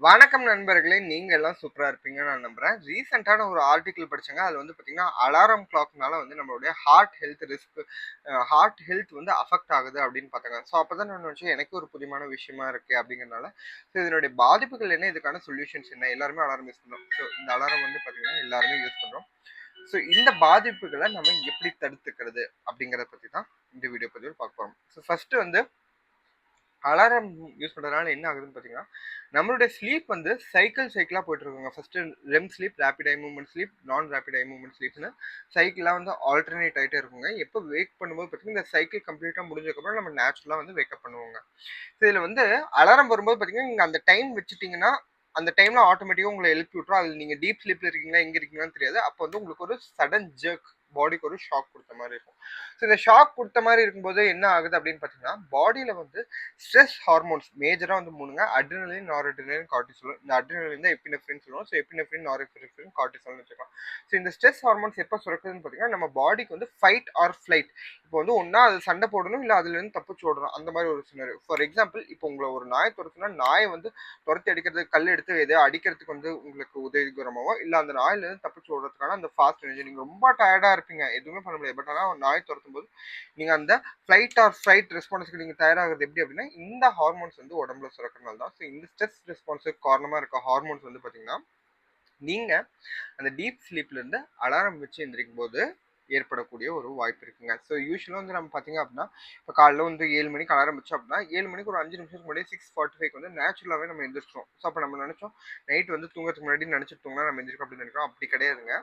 வணக்கம் நண்பர்களே நீங்கள் எல்லாம் சூப்பராக இருப்பீங்கன்னு நான் நம்புறேன். ரீசெண்டான ஒரு ஆர்டிக்கிள் படிச்சேங்க. அதில் வந்து பார்த்தீங்கன்னா அலாரம் கிளாக்னால வந்து நம்மளுடைய heart health risk heart health வந்து அஃபெக்ட் ஆகுது அப்படின்னு பார்த்தாங்க ஸோ அப்பதான் நான் நினைச்சேன் எனக்கு ஒரு புதியமான விஷயமா இருக்குது அப்படிங்கிறனால ஸோ இதனுடைய பாதிப்புகள் என்ன? இதுக்கான சொல்யூஷன்ஸ் என்ன? எல்லாருமே அலாரம் யூஸ் பண்ணுறோம் ஸோ இந்த அலாரம் வந்து பார்த்திங்கன்னா எல்லாருமே யூஸ் பண்ணுறோம் ஸோ இந்த பாதிப்புகளை நம்ம எப்படி தடுத்துக்கிறது அப்படிங்கிறத பற்றி தான் இந்த வீடியோ பதிவில் பார்க்க போகிறோம் ஸோ ஃபஸ்ட்டு வந்து அலாரம் யூஸ் பண்ணுறதுனால என்ன ஆகுதுன்னு பார்த்தீங்கன்னா நம்மளுடைய ஸ்லீப் வந்து சைக்கிள் சைக்கிளாக போயிட்டு first first REM sleep rapid eye movement sleep non rapid eye movement ஸ்லீப்னு சைக்கிளாக வந்து ஆல்டர்னேட் ஆகிட்டே இருக்குங்க. எப்போ வேக் பண்ணும்போது பார்த்தீங்கன்னா இந்த சைக்கிள் கம்ப்ளீட்டாக முடிஞ்சதுக்கப்புறம் நம்ம நேச்சுரலாக வந்து வேக்கப் பண்ணுவோங்க. ஸோ இதில் வந்து அலாரம் வரும்போது பார்த்தீங்கன்னா நீங்கள் அந்த டைம் வச்சுட்டிங்கன்னா அந்த டைமில் ஆட்டோமேட்டிக்காக உங்களை எழுப்பி விட்ரும் அதில் நீங்கள் டீப் ஸ்லீப்பில் இருக்கீங்களா எங்கே இருக்கீங்களான்னு தெரியாது. அப்போ வந்து உங்களுக்கு ஒரு சடன் ஜர்க் பாடிக்கு ஒரு ஷாக் கொடுத்த மாதிரி இருக்கும். ஸோ இந்த ஷாக் கொடுத்த மாதிரி இருக்கும்போது என்ன ஆகுது அப்படின்னு பார்த்தீங்கன்னா பாடியில் வந்து ஸ்ட்ரெஸ் ஹார்மோன்ஸ் மேஜராக வந்து மூணுங்க. அட்ரினலின் காட்டி கார்டிசோல் இந்த அட்ரினலின் தான் எப்பினஃப்ரின் சொல்லுவோம். ஸோ எப்பினஃப்ரின் நார்எஃப்ரின் கார்டிசோல்னு வச்சுக்கலாம். ஸோ இந்த ஸ்ட்ரெஸ் ஹார்மோன்ஸ் எப்போ சுரக்குதுன்னு பார்த்தீங்கன்னா நம்ம பாடிக்கு வந்து ஃபைட் ஆர் ஃப்ளைட் இப்போ வந்து ஒன்றா அது சண்டை போடணும் இல்லை அதுலேருந்து தப்பிச்சு ஓடணும். அந்த மாதிரி ஒரு சின்ன ஃபார் எக்ஸாம்பிள் இப்போ உங்களை ஒரு நாய் துரத்துனா நாயை வந்து துரத்தி அடிக்கிறதுக்கு கல் எடுத்து எதோ அடிக்கிறதுக்கு வந்து உங்களுக்கு உதவிகரமாவோ இல்லை அந்த நாயிலேருந்து தப்பிச்சு ஓடுறதுக்கான அந்த ஃபாஸ்ட் எனர்ஜி நீங்கள் ரொம்ப டயர்டாக இருப்பீங்க. எதுவுமே பண்ண முடியாது. பட் ஆனால் நாய் துரத்தும் போது நீங்கள் அந்த ஃப்ளைட் ஆர் ஃப்ளைட் ரெஸ்பான்ஸ்க்கு நீங்கள் தயாராகிறது எப்படி அப்படின்னா இந்த ஹார்மோன்ஸ் வந்து உடம்புல சுரக்கிறனால தான். ஸோ இந்த ஸ்ட்ரெஸ் ரெஸ்பான்ஸுக்கு காரணமாக இருக்க ஹார்மோன்ஸ் வந்து பார்த்தீங்கன்னா நீங்கள் அந்த டீப் ஸ்லீப்லேருந்து அலாரம் வச்சு எந்திரிக்கும் போது ஏற்படக்கூடிய ஒரு வாய்ப்பு இருக்குங்க. ஸோ யூஸ்வலாக வந்து நம்ம பார்த்தீங்க அப்படின்னா இப்போ காலைல வந்து ஏழு மணிக்கு ஆரம்பிச்சோம் அப்படின்னா ஏழு மணிக்கு ஒரு அஞ்சு நிமிஷத்துக்கு முன்னாடி சிக்ஸ் ஃபார்ட்டி ஃபைவ் வந்து நேச்சுரலாகவே நம்ம எந்திரிச்சிட்டோம் ஸோ அப்போ நம்ம நினச்சோம் நைட் வந்து தூங்குறதுக்கு முன்னாடி நினச்சிட்டு தூங்கினா நம்ம எந்திரிக்கோம் அப்படின்னு நினைக்கிறோம். அப்படி கிடையாதுங்க.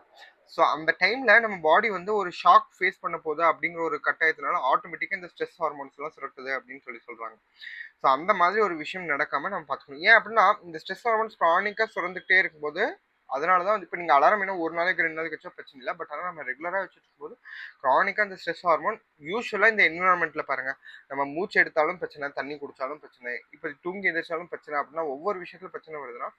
ஸோ அந்த டைமில் நம்ம பாடி வந்து ஒரு ஷாக் ஃபேஸ் பண்ண போகுது அப்படிங்கிற ஒரு கட்டாயத்தினால ஆட்டோமேட்டிக்காக இந்த ஸ்ட்ரெஸ் ஹார்மோன்ஸ்லாம் சுரட்டுது அப்படின்னு சொல்லி சொல்கிறாங்க ஸோ அந்த மாதிரி ஒரு விஷயம் நடக்காமல் நம்ம பார்த்துக்கணும் ஏன் அப்படின்னா இந்த ஸ்ட்ரெஸ் ஹார்மோன்ஸ் க்ரானிக்காக சுரந்துக்கிட்டே இருக்கும்போது அதனால தான் இப்போ நீங்கள் அலாரம் என்ன ஒரு நாளைக்கு ரெண்டு நாளைக்கு வச்சா பிரச்சனை இல்லை. பட் ஆனால் நம்ம ரெகுலராக வச்சுட்டு போது க்ரானிக்காக அந்த ஸ்ட்ரெஸ் ஹார்மோன் யூஸ்வலாக இந்த என்விரான்மெண்ட்டில் பாருங்கள் நம்ம மூச்சு எடுத்தாலும் பிரச்சனை தண்ணி குடித்தாலும் பிரச்சனை இப்போ தூங்கி எழுந்திரிச்சாலும் பிரச்சனை அப்படின்னா ஒவ்வொரு விஷயத்துல பிரச்சனை வருதுன்னா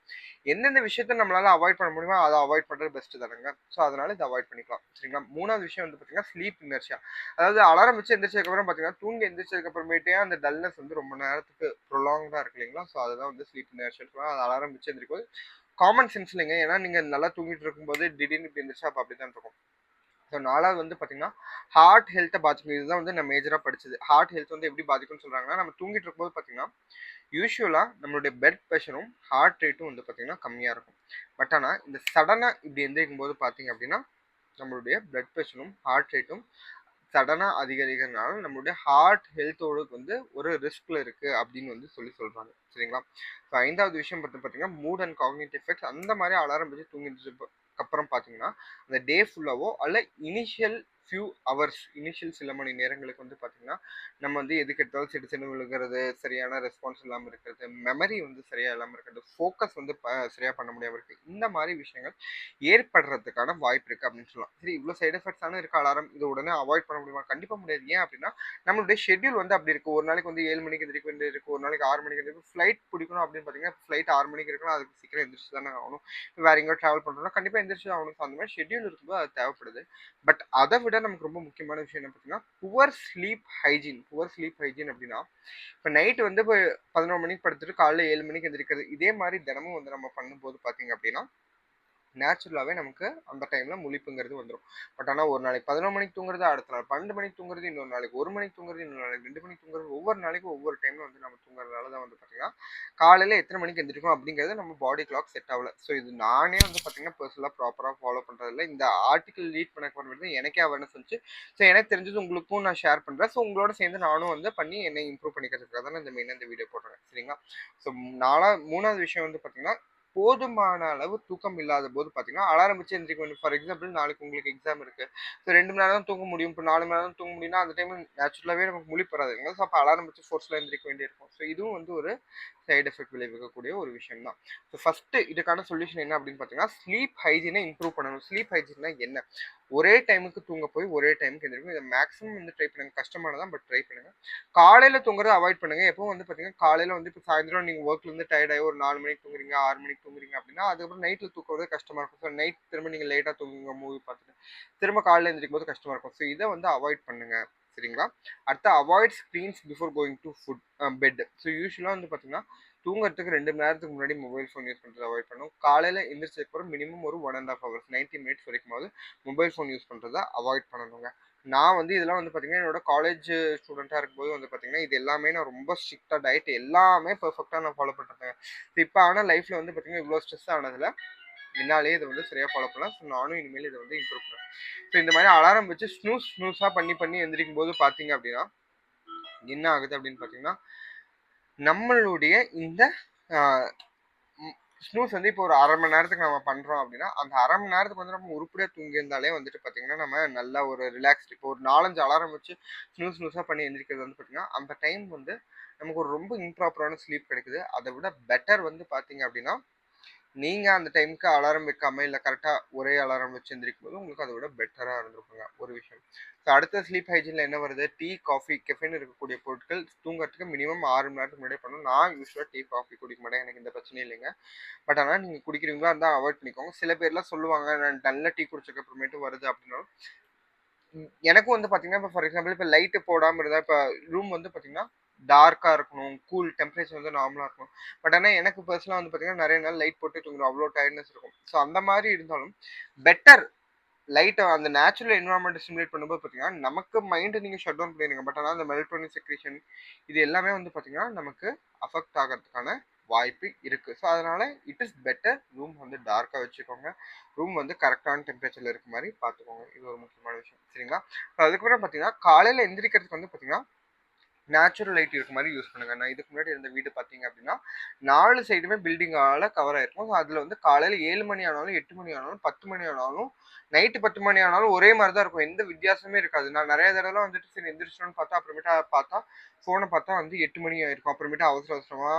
எந்தெந்த விஷயத்த நம்மளால அவாய்ட் பண்ண முடியுமோ அதை அவாய்ட் பண்ணுறது பெஸ்ட்டு தானேங்க. ஸோ அதனால் இதை அவாய்ட் பண்ணிக்கலாம். சரிங்களா? மூணாவது விஷயம் வந்து பார்த்தீங்கன்னா ஸ்லீப் இனர்ஷியா அதாவது அலாரம் வச்சு எந்திரிச்சதுக்கப்புறம் பார்த்தீங்கன்னா தூங்கி எந்திரிச்சதுக்கப்புறமேட்டே அந்த டல்னஸ் வந்து ரொம்ப நேரத்துக்கு ப்ரொலாங்காக இருக்கு இல்லைங்களா? ஸோ அதுதான் வந்து ஸ்லீப் இனர்ஷியா சொல்லுவாங்க. அது அலாரம் வச்சு எந்திரிக்கும் போது காமன் சென்ஸ் இல்லைங்க. ஏன்னா நீங்கள் நல்லா தூங்கிட்டு இருக்கும்போது திடீர்னு இப்படி இருந்துச்சு அப்போ அப்படி தான் இருக்கும். ஸோ நாலாவது வந்து பார்த்தீங்கன்னா ஹார்ட் ஹெல்த்தை பாதிக்கும். இதுதான் வந்து நான் மேஜராக படிச்சது. ஹார்ட் ஹெல்த் வந்து எப்படி பாதிக்கும்னு சொல்கிறாங்கன்னா நம்ம தூங்கிட்டு இருக்கும்போது பார்த்தீங்கன்னா யூஸ்வலாக நம்மளுடைய பெட் ப்ரெஷரும் ஹார்ட் ரேட்டும் வந்து பார்த்தீங்கன்னா கம்மியாக இருக்கும். பட் ஆனால் இந்த சடனாக இப்படி எந்திரிக்கும் போது பார்த்தீங்க அப்படின்னா நம்மளுடைய பிளட் ப்ரெஷரும் ஹார்ட் ரேட்டும் சடனாக அதிகரிக்கிறதுனால நம்மளுடைய ஹார்ட் ஹெல்த்தோடு வந்து ஒரு ரிஸ்கில் இருக்குது அப்படின்னு வந்து சொல்லி சொல்கிறாங்க சரிங்களா? ஸோ ஐந்தாவது விஷயம் பார்த்து பார்த்தீங்கன்னா மூட் அண்ட் காக்னேட்டிவ் எஃபெக்ட்ஸ் அந்த மாதிரி அலாரம் வச்சு தூங்கிட்டு அப்புறம் பார்த்தீங்கன்னா அந்த டே ஃபுல்லாவோ அல்ல இனிஷியல் ஃபியூ ஹவர்ஸ் இனிஷியல் சில மணி நேரங்களுக்கு வந்து பார்த்தீங்கன்னா நம்ம வந்து எதுக்கு எடுத்தாலும் சிடு சிடு விழுகிறது சரியான ரெஸ்பான்ஸ் இல்லாமல் இருக்கிறது மெமரி வந்து சரியாக இல்லாமல் இருக்கிறது ஃபோக்கஸ் வந்து ப சரியாக பண்ண முடியாமல் இருக்குது இந்த மாதிரி விஷயங்கள் ஏற்படுறதுக்கான வாய்ப்பு இருக்குது அப்படின்னு சொல்லலாம். சரி இவ்வளோ சைடு எஃபெக்ட்ஸான இருக்க அலாரம் இது உடனே அவாய்ட் பண்ண முடியுமா? கண்டிப்பாக முடியாது. ஏன் அப்படின்னா நம்மளுடைய ஷெட்யூல் வந்து அப்படி இருக்குது ஒரு நாளைக்கு வந்து ஏழு மணிக்கு எந்திரிக்க வேண்டியது இருக்குது ஒரு நாளைக்கு ஆறு மணிக்கு எந்திரிக்கும் ஃப்ளைட் பிடிக்கணும் அப்படின்னு பார்த்தீங்கன்னா ஃப்ளைட் ஆறு மணிக்கு இருக்கணும் அதுக்கு சீக்கிரம் எந்திரிச்சு தானே ஆகணும். வேற எங்கேயோ ட்ராவல் பண்ணுறோம்னா கண்டிப்பாக எந்திரிச்சு ஆகணும். அந்த மாதிரி ஷெட்யூல் இருக்கும்போது அது தேவைப்படுது. பட் அதை விட நமக்கு ரொம்ப முக்கியமான விஷயம் என்ன பார்த்தீங்கன்னா poor sleep hygiene poor sleep hygiene அப்படின்னா இப்போ நைட்டு வந்து இப்போ பதினோரு மணிக்கு படுத்துட்டு காலைல ஏழு மணிக்கு எந்திரிக்கிறது இதே மாதிரி தினமும் வந்து நம்ம பண்ணும்போது பார்த்தீங்க அப்படின்னா நேச்சுரலாகவே நமக்கு அந்த டைமில் முழிப்புங்கிறது வந்துடும் பட் ஆனால் ஒரு நாளைக்கு பதினொரு மணிக்கு தூங்குறது அடுத்த நாள் பன்னெண்டு மணிக்கு தூங்குறது இன்னொரு நாளைக்கு ஒரு மணிக்கு தூங்குறது இன்னொரு நாளைக்கு ரெண்டு மணிக்கு தூங்குறது ஒவ்வொரு நாளைக்கும் ஒவ்வொரு டைமில் வந்து நம்ம தூங்குறதுனால தான் வந்து பார்த்தீங்கன்னா காலையில் எத்தனை மணிக்கு எந்திரிக்கும் அப்படிங்கிறது நம்ம பாடி கிளாக் செட் ஆகல. ஸோ இது நானே வந்து பார்த்தீங்கன்னா பர்சனலாக ப்ராப்பராக ஃபாலோ பண்ணுறதில்ல இந்த ஆர்டிக்கல் ரீட் பண்ண பண்ணி எனக்கே அவேர்னஸ் வந்துச்சு. ஸோ எனக்கு தெரிஞ்சது உங்களுக்கும் நான் ஷேர் பண்ணுறேன் ஸோ உங்களோட சேர்ந்து நானும் வந்து பண்ணி என்னை இம்ப்ரூவ் பண்ணிக்கிறதுக்காக தான் இந்த மெயினாக இந்த வீடியோ போடுறேன். சரிங்களா? ஸோ நாலா மூணாவது விஷயம் வந்து பார்த்தீங்கன்னா போதுமான அளவு தூக்கம் இல்லாத போது பார்த்தீங்கன்னா அலாரம் வச்சு எந்திரிக்க வேண்டும். ஃபார் எக்ஸாம்பிள் நாளைக்கு உங்களுக்கு எக்ஸாம் இருக்கு. ஸோ ரெண்டு மணி நேரம் தான் தூங்க முடியும். இப்போ நாலு மணி நேரம் தூங்க முடியும்னா அந்த டைம் நேச்சுரலாகவே நமக்கு முழிப்பு வராதுங்க ஸோ அப்போ அலாரம் வச்சு ஃபோர்ஸில் எந்திரிக்க வேண்டியிருக்கும். ஸோ இதுவும் வந்து ஒரு சைடு எஃபெக்ட் விளைவிக்கக்கூடிய ஒரு விஷயம் தான் ஸோ ஃபஸ்ட்டு இதுக்கான சொல்யூஷன் என்ன அப்படின்னு பார்த்தீங்கன்னா ஸ்லீப் ஹைஜீனை இம்ப்ரூவ் பண்ணணும். ஸ்லீப் ஹைஜீன்னா என்ன? ஒரே டைமுக்கு தூங்க போய் ஒரே டைமுக்கு எந்திரிக்கும் இதை மேக்ஸிமம் வந்து ட்ரை பண்ணுங்க. கஷ்டமானதான் பட் ட்ரை பண்ணுங்க. காலையில் தூங்குறத அவாய்ட் பண்ணுங்க. எப்பவும் வந்து பார்த்தீங்கன்னா காலையில் வந்து இப்போ சாயந்தரம் நீங்கள் ஒர்க்லேருந்து டயர்டாகி ஒரு நாலு மணிக்கு தூங்குறீங்க ஆறு மணிக்கு தூங்குறீங்க அப்படின்னா அதுக்கப்புறம் நைட்டில் தூக்குறது கஷ்டமாக இருக்கும். ஸோ நைட் திரும்ப நீங்கள் லேட்டாக தூங்குங்க மூவி பார்த்துட்டு. திரும்ப காலையில் எந்திரிக்கும் போது கஷ்டமாக இருக்கும். ஸோ இதை வந்து அவாய்ட் பண்ணுங்க. சரிங்களா? அடுத்து avoid screens before going to food bed so யூஸ்வலாக வந்து பார்த்தீங்கன்னா தூங்குறதுக்கு ரெண்டு மணி நேரத்துக்கு முன்னாடி மொபைல் ஃபோன் யூஸ் பண்ணுறது அவாய்ட் பண்ணும் காலையில் எழுந்திரிச்சதுக்கப்புறம் மினிமம் ஒரு 1 1/2 ஹவர்ஸ் 90 மினிட்ஸ் வரைக்குமாவது மொபைல் ஃபோன் யூஸ் பண்ணுறதை அவாய்ட் பண்ணணுங்க. நான் வந்து இதெல்லாம் வந்து பார்த்தீங்கன்னா, என்னோட காலேஜ் ஸ்டூடெண்ட்டாக இருக்கும்போது வந்து பார்த்தீங்கன்னா, இது எல்லாமே நான் ரொம்ப ஸ்ட்ரிக்டாக டயட் எல்லாமே பர்ஃபெக்டாக நான் ஃபாலோ பண்ணுறேன் இப்போ ஆனால் லைஃப்பில் வந்து பார்த்தீங்கன்னா, இவ்வளோ ஸ்ட்ரெஸ் ஆனதில் என்னாலே இதை வந்து சரியாக ஃபாலோ பண்ணலாம் ஸோ நானும் இனிமேல் இதை வந்து இம்ப்ரூவ் பண்ணுவேன். ஸோ இந்த மாதிரி அலாரம் வச்சு ஸ்னூஸ் ஸ்னூஸாக பண்ணி பண்ணி எந்திரிக்கும்போது பார்த்தீங்க அப்படின்னா என்ன ஆகுது அப்படின்னு பார்த்தீங்கன்னா, நம்மளுடைய இந்த ஸ்னூஸ் வந்து இப்போ ஒரு அரை மணி நேரத்துக்கு நம்ம பண்ணுறோம் அப்படின்னா அந்த அரை மணி நேரத்துக்கு வந்து நம்ம உருப்படியாக தூங்கியிருந்தாலே வந்துட்டு பார்த்தீங்கன்னா, நம்ம நல்லா ஒரு ரிலாக்ஸ் இப்போ ஒரு 4, 5 அலாரம் வச்சு ஸ்னூஸ் ஸ்னூஸாக பண்ணி எழுந்திரிக்கிறது வந்து பார்த்தீங்கன்னா, அந்த டைம் வந்து நமக்கு ஒரு ரொம்ப இம்ப்ராப்பரான ஸ்லீப் கிடைக்குது. அதை விட பெட்டர் வந்து பார்த்தீங்க அப்படின்னா நீங்கள் அந்த டைம்க்கு அலாரம் வைக்காமல் இல்லை கரெக்டாக ஒரே அலாரம் வச்சு எந்திரிக்கும்போது உங்களுக்கு அதை விட பெட்டராக இருந்திருக்குங்க ஒரு விஷயம். ஸோ அடுத்த ஸ்லீப் ஹைஜீனில் என்ன வருது? டீ, காஃபி, கெஃபின் இருக்கக்கூடிய பொருட்கள் தூங்குறதுக்கு மினிமம் ஆறு மணி நேரத்துக்கு முன்னாடியே பண்ணணும். நான் யூஸ்வலாக டீ, காஃபி குடிக்க மாட்டேன். எனக்கு எந்த பிரச்சனை இல்லைங்க. பட் ஆனால் நீங்கள் குடிக்கிறீங்களா அதான் அவாய்ட் பண்ணிக்கோங்க. சில பேர்லாம் சொல்லுவாங்க, நான் நல்ல டீ குடிச்சதுக்கு அப்புறமேட்டு வருது அப்படின்னாலும் எனக்கும் வந்து பார்த்தீங்கன்னா, இப்போ ஃபார் எக்ஸாம்பிள் இப்போ லைட்டு போடாமல் இருந்தால் இப்போ ரூம் வந்து பார்த்தீங்கன்னா, டார்க்காக இருக்கணும். கூல் டெம்பரேச்சர் வந்து நார்மலாக இருக்கணும். பட் ஆனால் எனக்கு பர்சனலாக வந்து பார்த்தீங்கன்னா, நிறைய நாள் லைட் போட்டு தூங்குறோம் அவ்வளோ டயர்ட்னஸ் இருக்கும். ஸோ அந்த மாதிரி இருந்தாலும் பெட்டர் லைட்டை அந்த நேச்சுரல் என்வரான்மெண்ட் சிமுலேட் பண்ணும்போது பார்த்தீங்கன்னா, நமக்கு மைண்டை நீங்கள் ஷட் டவுன் பண்ணிடுங்க பட் ஆனால் அந்த மெல்டோனிக் செக்ரேஷன் இது எல்லாமே வந்து பார்த்தீங்கன்னா, நமக்கு அஃபெக்ட் ஆகிறதுக்கான வாய்ப்பு இருக்குது ஸோ அதனால் இட் இஸ் பெட்டர் ரூம் வந்து டார்க்காக வச்சுக்கோங்க. ரூம் வந்து கரெக்டான டெம்பரேச்சரில் இருக்க மாதிரி பார்த்துக்கோங்க. இது ஒரு முக்கியமான விஷயம். சரிங்களா? அதுக்கப்புறம் பார்த்தீங்கன்னா, காலையில் எந்திரிக்கிறதுக்கு வந்து பார்த்தீங்கன்னா, நேச்சுரல் லைட் இருக்க மாதிரி யூஸ் பண்ணுங்க. நான் இதுக்கு முன்னாடி இருந்த வீடு பார்த்தீங்க அப்படின்னா நாலு சைடுமே பில்டிங்கால கவர் ஆயிருக்கும். ஸோ அதில் வந்து காலையில் ஏழு மணி ஆனாலும், எட்டு மணி ஆனாலும், 10 மணி ஆனாலும், நைட்டு 10 மணி ஆனாலும் ஒரே மாதிரி தான் இருக்கும். எந்த வித்தியாசமே இருக்காது. நான் நிறைய தடவை வந்துட்டு சரி எந்திரிச்சிட்டோம்னு பார்த்தா, அப்புறமேட்டா பார்த்தா ஃபோனை பார்த்தா வந்து எட்டு மணி ஆயிருக்கும். அப்புறமேட்டு அவசர அவசரமாக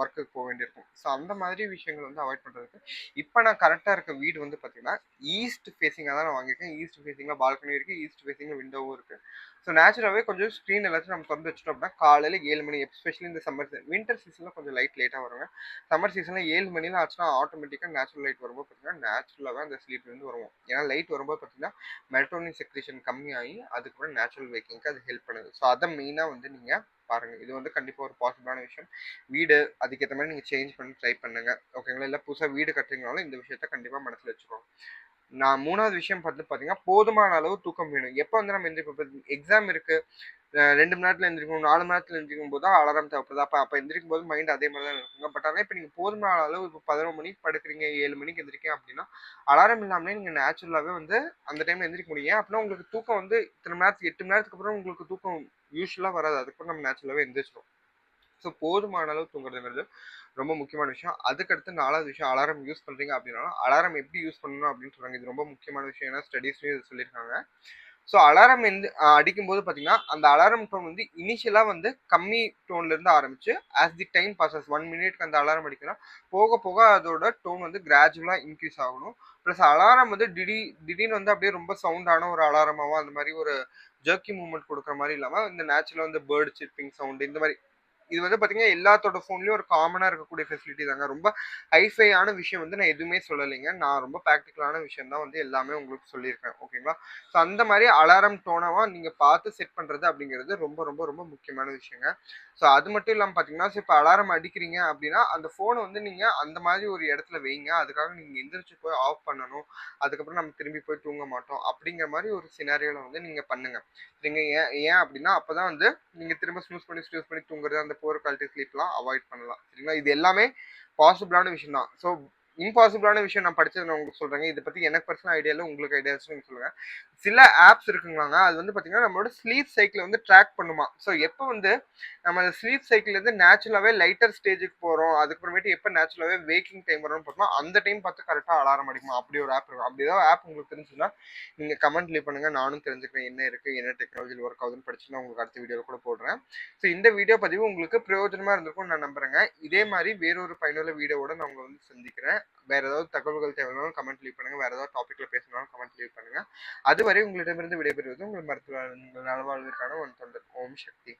ஒர்க்குக்கு போக வேண்டியிருக்கும். ஸோ அந்த மாதிரி விஷயங்கள் வந்து அவாய்ட் பண்ணுறதுக்கு இப்போ நான் கரெக்டாக இருக்க வீடு வந்து பார்த்தீங்கன்னா, ஈஸ்ட் ஃபேஸிங்காக தான் நான் வாங்கியிருக்கேன். ஈஸ்ட் ஃபேஸிங்கில் பால்கனி இருக்குது ஈஸ்ட் ஃபேஸிங்கில் விண்டோவும் இருக்குது ஸோ நேச்சுரலாகவே கொஞ்சம் ஸ்க்ரீன் எல்லாத்தையும் நம்ம திறந்து வச்சிட்டோம் அப்படின்னா காலையில் ஏழு மணி எஸ்பெஷலி இந்த சம்மர் சீசன் வின்டர் சீசனில் கொஞ்சம் லைட் லேட்டாக வருங்க. சம்மர் சீசனில் ஏழு மணியில் ஆச்சுன்னா, ஆட்டோமேட்டிக்காக நேச்சுரல் லைட் வரும்போது பார்த்தீங்கன்னா, நேச்சுரலாகவே அந்த ஸ்லீப் வந்து வருவோம். ஏன்னா லைட் வரும்போது பார்த்தீங்கன்னா, மெல்டோனின் செக்ரேஷன் கம்மியாகி, அதுக்கப்புறம் நேச்சுரல் வேக்கிங்க்கு அது ஹெல்ப் பண்ணுது. ஸோ அதை மெயினாக வந்து நீங்கள் பாருங்க. இது வந்து கண்டிப்பாக ஒரு பாசிபிளான விஷயம். வீடு அதுக்கேற்ற மாதிரி நீங்கள் சேஞ்ச் பண்ணி ட்ரை பண்ணுங்க. ஓகேங்களா? இல்லை புதுசாக வீடு கட்டுறீங்கனாலும் இந்த விஷயத்த கண்டிப்பாக மனசில் வச்சுக்கோங்க. நான் மூணாவது விஷயம் பார்த்து பார்த்தீங்கன்னா, போதுமான அளவு தூக்கம் வேணும். எப்போ வந்து நம்ம எந்திரிப்போம் எக்ஸாம் இருக்கு. ரெண்டு மணி நேரத்தில் எந்திரிக்கணும், நாலு மணி நேரத்துல எந்திரிக்கும்போது தான் அலாரம் தேவைப்படுது. அப்போ எழுந்திரிக்கும் போது மைண்ட் அதே மாதிரி தான் இருக்குங்க. பட் ஆனால் இப்போ நீங்கள் போதுமான அளவு இப்போ பதினொரு மணிக்கு படுக்கிறீங்க ஏழு மணிக்கு எந்திரிக்கிறீங்க அப்படின்னா அலாரம் இல்லாமலே நீங்கள் நேச்சுரலாகவே வந்து அந்த டைம்ல எந்திரிக்க முடியும். ஏன் உங்களுக்கு தூக்கம் வந்து இத்தனை மணி நேரத்துக்கு எட்டு மணி நேரத்துக்கு அப்புறம் உங்களுக்கு தூக்கம் யூஸ்வலாக வராது. அதுக்கப்புறம் நம்ம நேச்சுரலாகவே எந்திரிச்சிடும் ஸோ போதுமான அளவு தூங்குறதுங்கிறது ரொம்ப முக்கியமான விஷயம். அதுக்கடுத்து நாலாவது விஷயம் அலாரம் யூஸ் பண்ணுறீங்க அப்படின்னா அலாரம் எப்படி யூஸ் பண்ணணும் அப்படின்னு சொல்கிறாங்க இது ரொம்ப முக்கியமான விஷயம். ஏன்னா ஸ்டடீஸ்லேயும் இது சொல்லியிருக்காங்க. ஸோ அலாரம் எந்த அடிக்கும்போது பார்த்தீங்கன்னா, அந்த அலாரம் டோன் வந்து இனிஷியலாக வந்து கம்மி டோன்ல இருந்து ஆரம்பிச்சு, as the time passes one மினிட்க்கு அந்த அலாரம் அடிக்கணும் போக போக அதோட டோன் வந்து கிராஜுவலாக இன்க்ரீஸ் ஆகணும். ப்ளஸ் அலாரம் வந்து திடீர் திடீர்னு வந்து அப்படியே ரொம்ப சவுண்டான ஒரு அலாரமாகவும் அந்த மாதிரி ஒரு ஜெர்க்கி மூவ்மெண்ட் கொடுக்குற மாதிரி இல்லாமல் இந்த நேச்சுரலாக இந்த பேர்ட் சிப்பிங் சவுண்டு இந்த மாதிரி இது வந்து பார்த்தீங்கன்னா, எல்லாத்தோட ஃபோன்லேயும் ஒரு காமனாக இருக்கக்கூடிய ஃபெசிலிட்டி தாங்க. ரொம்ப ஹைஃபையான விஷயம் வந்து நான் எதுவுமே சொல்லலைங்க. நான் ரொம்ப ப்ராக்டிக்கலான விஷயம் தான் வந்து எல்லாமே உங்களுக்கு சொல்லியிருக்கேன். ஓகேங்களா? ஸோ அந்த மாதிரி அலாரம் டோனவாக நீங்கள் பார்த்து செட் பண்ணுறது அப்படிங்கிறது ரொம்ப ரொம்ப ரொம்ப முக்கியமான விஷயங்க. ஸோ அது மட்டும் இல்லாமல் பார்த்தீங்கன்னா, ஸோ அலாரம் அடிக்கிறீங்க அப்படின்னா அந்த ஃபோனை வந்து நீங்கள் அந்த மாதிரி ஒரு இடத்துல வைங்க. அதுக்காக நீங்கள் எந்திரிச்சு போய் ஆஃப் பண்ணணும். அதுக்கப்புறம் நம்ம திரும்பி போய் தூங்க மாட்டோம். அப்படிங்கிற மாதிரி ஒரு சினாரியோல வந்து நீங்கள் பண்ணுங்க. சரிங்க. ஏன் ஏன் அப்படின்னா அப்போ தான் வந்து நீங்கள் திரும்ப ஸ்னூஸ் பண்ணி ஸ்னூஸ் பண்ணி தூங்குறது, அந்த புவர் குவாலிட்டி ஸ்லீப்லாம் அவாய்ட் பண்ணலாம். சரிங்களா? இது எல்லாமே பாசிபிளான விஷயம் தான். ஸோ இம்பாசிபிளான விஷயம் நான் படிச்சத நான் உங்களுக்கு சொல்றேங்க. இதை பத்தி எனக்கு பர்சனல் ஐடியா உங்களுக்கு ஐடியா இருந்துச்சுன்னா நீங்க சொல்லுங்க. சில ஆப்ஸ் இருக்குங்களாங்க. அது வந்து பார்த்தீங்கன்னா, நம்மளோட ஸ்லீப் சைக்கிள் வந்து ட்ராக் பண்ணுமா ஸோ எப்போ வந்து நம்ம அந்த ஸ்லீப் சைக்கிள்லேருந்து நேச்சுரலாகவே நேச்சுரலாவே லைட்டர் ஸ்டேஜுக்கு போகிறோம் அதுக்கப்புறமேட்டு எப்போ நேச்சுரலாகவே வேக்கிங் டைம் வரும்னு பார்த்தோம்னா, அந்த டைம் பார்த்து கரெக்டாக அலாரம் அடிக்குமாம். அப்படி ஒரு ஆப் இருக்கும். அப்படி ஏதாவது ஆப் உங்களுக்கு தெரிஞ்சுன்னா நீங்கள் கமெண்ட் லீவ் பண்ணுங்கள் நானும் தெரிஞ்சுக்கிறேன். என்ன இருக்குது என்ன டெக்னாலஜியில் ஒர்க் ஆகுதுன்னு படிச்சுட்டு நான் உங்களுக்கு அடுத்த வீடியோவில் கூட போடுறேன். ஸோ இந்த வீடியோ பதிவு உங்களுக்கு பிரயோஜனமாக இருந்திருக்கும்னு நான் நம்புறேங்க. இதே மாதிரி வேறொரு பயனுள்ள வீடியோவோட நான் உங்களை வந்து சந்திக்கிறேன். வேற ஏதாவது தகவல்கள் தேவைனாலும் கமெண்ட் லீவ் பண்ணுங்கள் வேறு ஏதாவது டாப்பிக்கில் பேசணும்னாலும் கமெண்ட் லீவ் பண்ணுங்கள் அதுவரை உங்களிடமிருந்து விடைபெறுவது உங்கள் மருத்துவ நல்வாழ்விற்கான ஒரு தொண்டர். ஓம் சக்தி.